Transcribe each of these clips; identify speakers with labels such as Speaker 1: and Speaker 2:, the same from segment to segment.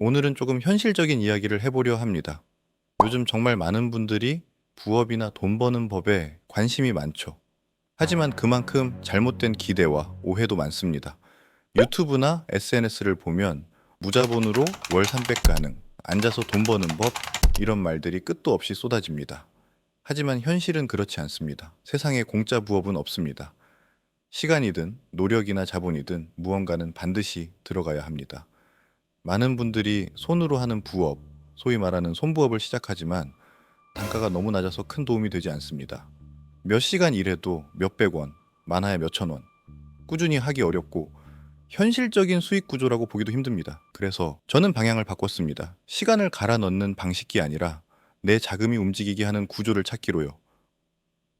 Speaker 1: 오늘은 조금 현실적인 이야기를 해보려 합니다. 요즘 정말 많은 분들이 부업이나 돈 버는 법에 관심이 많죠. 하지만 그만큼 잘못된 기대와 오해도 많습니다. 유튜브나 SNS를 보면 무자본으로 월 300 가능, 앉아서 돈 버는 법, 이런 말들이 끝도 없이 쏟아집니다. 하지만 현실은 그렇지 않습니다. 세상에 공짜 부업은 없습니다. 시간이든 노력이나 자본이든 무언가는 반드시 들어가야 합니다. 많은 분들이 손으로 하는 부업, 소위 말하는 손부업을 시작하지만 단가가 너무 낮아서 큰 도움이 되지 않습니다. 몇 시간 일해도 몇백 원, 많아야 몇천 원. 꾸준히 하기 어렵고 현실적인 수익 구조라고 보기도 힘듭니다. 그래서 저는 방향을 바꿨습니다. 시간을 갈아 넣는 방식이 아니라 내 자금이 움직이게 하는 구조를 찾기로요.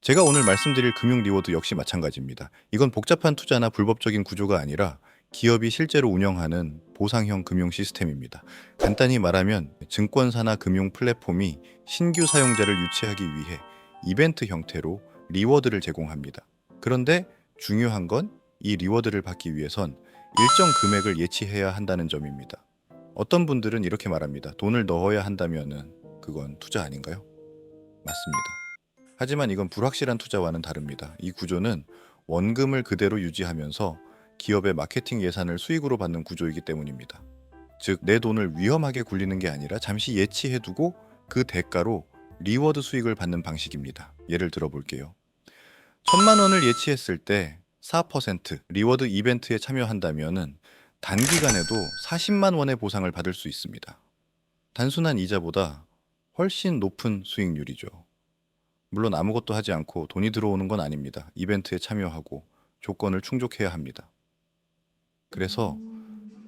Speaker 1: 제가 오늘 말씀드릴 금융 리워드 역시 마찬가지입니다. 이건 복잡한 투자나 불법적인 구조가 아니라 기업이 실제로 운영하는 보상형 금융 시스템입니다. 간단히 말하면 증권사나 금융 플랫폼이 신규 사용자를 유치하기 위해 이벤트 형태로 리워드를 제공합니다. 그런데 중요한 건 이 리워드를 받기 위해선 일정 금액을 예치해야 한다는 점입니다. 어떤 분들은 이렇게 말합니다. 돈을 넣어야 한다면은 그건 투자 아닌가요? 맞습니다. 하지만 이건 불확실한 투자와는 다릅니다. 이 구조는 원금을 그대로 유지하면서 기업의 마케팅 예산을 수익으로 받는 구조이기 때문입니다. 즉, 내 돈을 위험하게 굴리는 게 아니라 잠시 예치해두고 그 대가로 리워드 수익을 받는 방식입니다. 예를 들어 볼게요. 천만 원을 예치했을 때 4% 리워드 이벤트에 참여한다면은 단기간에도 40만 원의 보상을 받을 수 있습니다. 단순한 이자보다 훨씬 높은 수익률이죠. 물론 아무것도 하지 않고 돈이 들어오는 건 아닙니다. 이벤트에 참여하고 조건을 충족해야 합니다. 그래서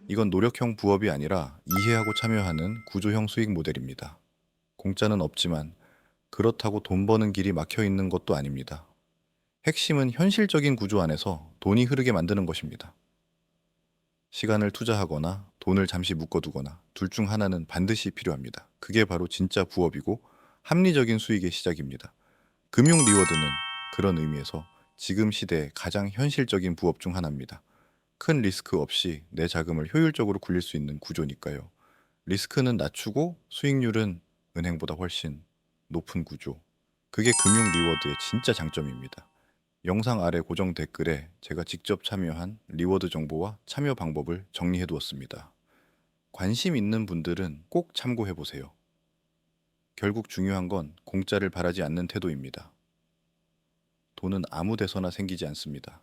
Speaker 1: 이건 노력형 부업이 아니라 이해하고 참여하는 구조형 수익 모델입니다. 공짜는 없지만 그렇다고 돈 버는 길이 막혀 있는 것도 아닙니다. 핵심은 현실적인 구조 안에서 돈이 흐르게 만드는 것입니다. 시간을 투자하거나 돈을 잠시 묶어두거나 둘 중 하나는 반드시 필요합니다. 그게 바로 진짜 부업이고 합리적인 수익의 시작입니다. 금융 리워드는 그런 의미에서 지금 시대의 가장 현실적인 부업 중 하나입니다. 큰 리스크 없이 내 자금을 효율적으로 굴릴 수 있는 구조니까요. 리스크는 낮추고 수익률은 은행보다 훨씬 높은 구조. 그게 금융 리워드의 진짜 장점입니다. 영상 아래 고정 댓글에 제가 직접 참여한 리워드 정보와 참여 방법을 정리해 두었습니다. 관심 있는 분들은 꼭 참고해 보세요. 결국 중요한 건 공짜를 바라지 않는 태도입니다. 돈은 아무 데서나 생기지 않습니다.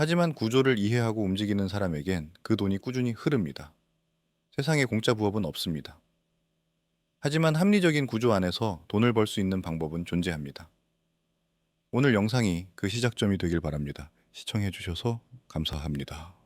Speaker 1: 하지만 구조를 이해하고 움직이는 사람에겐 그 돈이 꾸준히 흐릅니다. 세상에 공짜 부업은 없습니다. 하지만 합리적인 구조 안에서 돈을 벌 수 있는 방법은 존재합니다. 오늘 영상이 그 시작점이 되길 바랍니다. 시청해 주셔서 감사합니다.